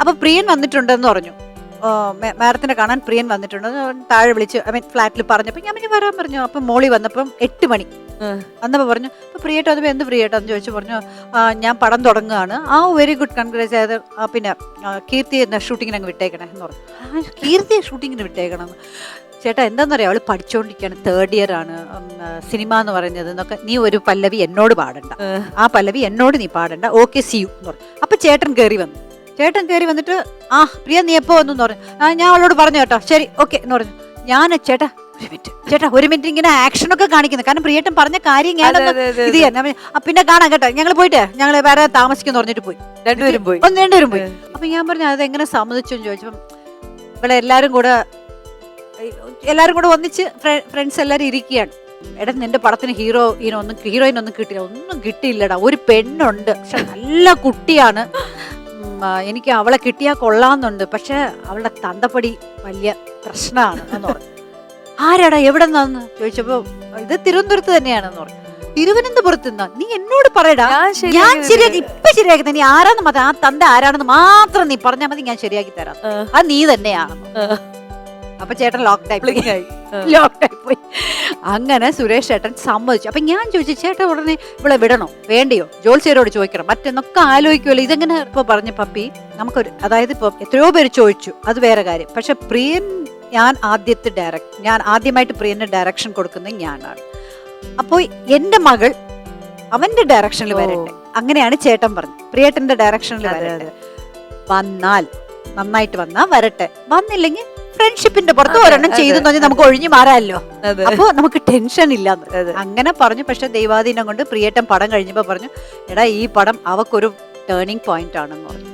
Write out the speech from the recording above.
അപ്പൊ പ്രിയൻ വന്നിട്ടുണ്ടെന്ന് പറഞ്ഞു. മാഡത്തിനെ കാണാൻ പ്രിയൻ വന്നിട്ടുണ്ട്. താഴെ വിളിച്ച് ഐ മീൻ ഫ്ലാറ്റിൽ പറഞ്ഞപ്പോൾ ഞാൻ പിന്നെ വരാൻ പറഞ്ഞു. അപ്പം മോളി വന്നപ്പം എട്ട് മണി. ഉം. പറഞ്ഞു അപ്പോൾ പ്രിയേട്ടോ അത് എന്ത് പ്രിയേട്ടോ? എന്ന് ചോദിച്ചു പറഞ്ഞു ഞാൻ പടം തുടങ്ങുകയാണ്. ആ വെരി ഗുഡ് കൺഗ്രാറ്റ്സ് ആയത് പിന്നെ കീർത്തി എന്ന ഷൂട്ടിങ്ങിന് അങ്ങ് വിട്ടേക്കണേ എന്ന് പറഞ്ഞു. "ആ, കീർത്തിയെ ഷൂട്ടിങ്ങിന് വിട്ടേക്കണം. എന്ന്." ചേട്ടാ എന്താണെന്നറിയാം അവൾ പഠിച്ചുകൊണ്ടിരിക്കുകയാണ് തേർഡ് ഇയർ ആണ്. സിനിമ എന്ന് പറയുന്നത്. എന്നൊക്കെ നീ ഒരു പല്ലവി എന്നോട് പാടണ്ട. ആ. പല്ലവി എന്നോട് നീ പാടണ്ട. ഓക്കെ സി യു എന്ന് പറഞ്ഞു. അപ്പൊ ചേട്ടൻ കയറി വന്നു. ചേട്ടൻ കയറി വന്നിട്ട് ആ പ്രിയ നീ എപ്പോ വന്നു? പറഞ്ഞു. ആ ഞാൻ അവളോട് പറഞ്ഞു കേട്ടോ. ശരി ഓക്കെ എന്ന് പറഞ്ഞു. ഞാൻ ചേട്ടാ ഒരു മിനിറ്റ്. ചേട്ടാ ഒരു മിനിറ്റ് ഇങ്ങനെ ആക്ഷൻ ഒക്കെ കാണിക്കുന്നു. കാരണം പ്രിയേട്ടൻ പറഞ്ഞ കാര്യം ഞാനൊന്ന് ഇത് ചെയ്യാൻ ഞാൻ പറഞ്ഞു, "ആ, പിന്നെ കാണാം കേട്ടോ. ഞങ്ങൾ പോയിട്ട് ഞങ്ങൾ വേറെ താമസിക്കുന്നു പറഞ്ഞിട്ട് പോയി. രണ്ടുപേരും പോയി. ഒന്ന് രണ്ടുപേരും പോയി. അപ്പൊ ഞാൻ പറഞ്ഞു അത് എങ്ങനെ സമ്മതിച്ചു? എന്ന് ചോദിച്ചപ്പം ഇവിടെ എല്ലാരും കൂടെ എല്ലാരും കൂടെ ഒന്നിച്ച് ഫ്രണ്ട്സ് എല്ലാരും ഇരിക്കുകയാണ്. എടാ നിന്റെ പടത്തിന് ഹീറോ ഒന്നും ഹീറോയിനൊന്നും കിട്ടില്ല ഒന്നും കിട്ടിയില്ലടാ. ഒരു പെണ്ണുണ്ട്. പക്ഷെ നല്ല കുട്ടിയാണ്. എനിക്ക് അവളെ കിട്ടിയാൽ കൊള്ളാമെന്നുണ്ട്. പക്ഷെ അവളുടെ തന്തപ്പടി വലിയ പ്രശ്നമാണ് എന്ന് പറഞ്ഞു. ആരാടാ എവിടെ നിന്നാന്ന് ചോദിച്ചപ്പോ ഇത് തിരുവനന്തപുരത്ത് തന്നെയാണെന്ന് പറഞ്ഞു. തിരുവനന്തപുരത്ത് നിന്നാ? നീ എന്നോട് പറയടാ. ഞാൻ ശരിയാക്കി ഇപ്പൊ ശരിയാക്കി. നീ ആരാന്ന് മതി ആ തന്ത ആരാണെന്ന് മാത്രം നീ പറഞ്ഞാൽ മതി ഞാൻ ശരിയാക്കി തരാം. അത് നീ തന്നെയാണ്. അപ്പൊ ചേട്ടൻ ലോക്ക് ടൈപ്പ് ലോക്ക് ടൈപ്പ് പോയി. അങ്ങനെ സുരേഷ് ചേട്ടൻ സമ്മതിച്ചു. അപ്പം ഞാൻ ചോദിച്ചു ചേട്ടൻ ഉടനെ ഇവിടെ വിടണോ? വേണ്ടിയോ? ജോത്സ്യരോട് ചോദിക്കണം. മറ്റെന്നൊക്കെ ആലോചിക്കുമല്ലോ ഇതെങ്ങനെ ഇപ്പൊ പറഞ്ഞ പപ്പി? നമുക്കൊരു അതായത് ഇപ്പൊ എത്രയോ പേര് ചോദിച്ചു അത് വേറെ കാര്യം. പക്ഷെ പ്രിയൻ ഞാൻ ആദ്യത്തെ ഡയറക്ട് ഞാൻ ആദ്യമായിട്ട് പ്രിയന് ഡയറക്ഷൻ കൊടുക്കുന്നത് ഞാനാണ്. അപ്പോൾ എന്റെ മകൾ അവന്റെ ഡയറക്ഷനിൽ വരട്ടെ. അങ്ങനെയാണ് ചേട്ടൻ പറഞ്ഞത്. പ്രിയേട്ടന്റെ ഡയറക്ഷനിൽ വരട്ടെ. വന്നാൽ നന്നായിട്ട് വന്നാൽ വരട്ടെ. വന്നില്ലെങ്കിൽ ഫ്രണ്ട്ഷിപ്പിന്റെ പുറത്ത് ഒരെണ്ണം ചെയ്തു പറഞ്ഞ് നമുക്ക് ഒഴിഞ്ഞു മാറാമല്ലോ. അപ്പൊ നമുക്ക് ടെൻഷൻ ഇല്ല. അങ്ങനെ പറഞ്ഞു പക്ഷെ ദൈവാധീനം കൊണ്ട് പ്രിയേട്ടൻ പടം കഴിഞ്ഞപ്പോ പറഞ്ഞു എടാ ഈ പടം അവക്കൊരു ടേണിംഗ് പോയിന്റ് ആണെന്ന് പറഞ്ഞു